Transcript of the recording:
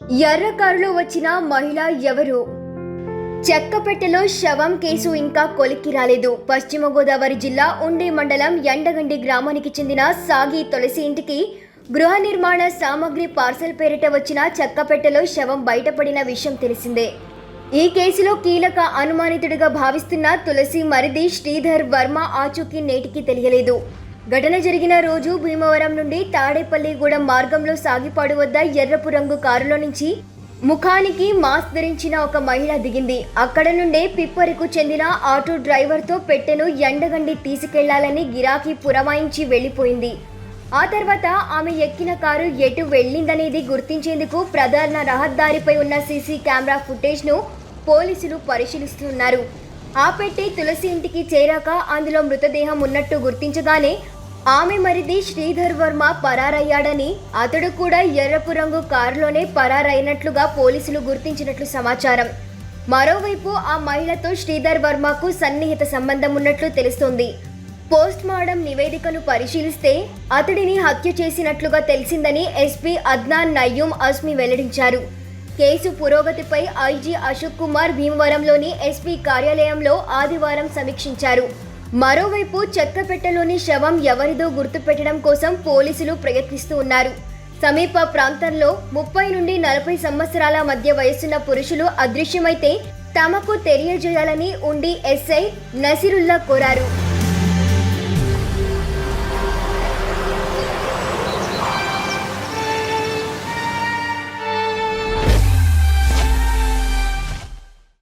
ఎర్ర కారులో వచ్చిన మహిళ ఎవరు? చెక్కపెట్టెలో శవం కేసు ఇంకా కొలిక్కి రాలేదు. పశ్చిమ గోదావరి జిల్లా ఉండి మండలం ఎండగండి గ్రామానికి చెందిన సాగి తులసి ఇంటికి గృహ నిర్మాణ సామగ్రి పార్సల్ పేరిట వచ్చిన చెక్కపెట్టెలో శవం బయటపడిన విషయం తెలిసిందే. ఈ కేసులో కీలక అనుమానితుడిగా భావిస్తున్న తులసి మరిది శ్రీధర్ వర్మ ఆచూకీ నేటికి తెలియలేదు. ఘటన జరిగిన రోజు భీమవరం నుండి తాడేపల్లిగూడెం మార్గంలో సాగిపాడు వద్ద ఎర్రపు రంగు కారులో నుంచి ముఖానికి మాస్క్ ధరించిన ఒక మహిళ దిగింది. అక్కడ నుండే పిప్పరికు చెందిన ఆటో డ్రైవర్తో పెట్టెను ఎండగండి తీసుకెళ్ళాలని గిరాకీ పురమాయించి వెళ్ళిపోయింది ఆ తర్వాత ఆమె ఎక్కిన కారు ఎటు వెళ్ళిందనేది గుర్తించేందుకు ప్రధాన రహదారిపై ఉన్న సీసీ కెమెరా ఫుటేజ్ను పోలీసులు పరిశీలిస్తున్నారు. ఆ పెట్టి తులసి ఇంటికి చేరాక అందులో మృతదేహం ఉన్నట్టు గుర్తించగానే ఆమె మరిది శ్రీధర్ వర్మ పరారయ్యాడని అతడు కూడా ఎర్రపు రంగు కారులోనే పరారైనట్లుగా పోలీసులు గుర్తించినట్లు సమాచారం. మరోవైపు ఆ మహిళతో శ్రీధర్ వర్మకు సన్నిహిత సంబంధం ఉన్నట్లు తెలుస్తోంది. పోస్ట్ మార్టం నివేదికను పరిశీలిస్తే అతడిని హత్య చేసినట్లుగా తెలిసిందని ఎస్పీ అద్నాన్ నయ్యూమ్ అస్మి వెల్లడించారు. కేసు పురోగతిపై ఐజీ అశోక్ కుమార్ భీమవరంలోని ఎస్పీ కార్యాలయంలో ఆదివారం సమీక్షించారు. మరోవైపు చెక్కపెట్టెలోని శవం ఎవరిదో గుర్తుపెట్టడం కోసం పోలీసులు ప్రయత్నిస్తూ ఉన్నారు. సమీప ప్రాంతంలో ముప్పై నుండి నలభై సంవత్సరాల మధ్య వయసున్న పురుషులు అదృశ్యమైతే తమకు తెలియజేయాలని ఉండి ఎస్ఐ నసిరుల్లా కోరారు.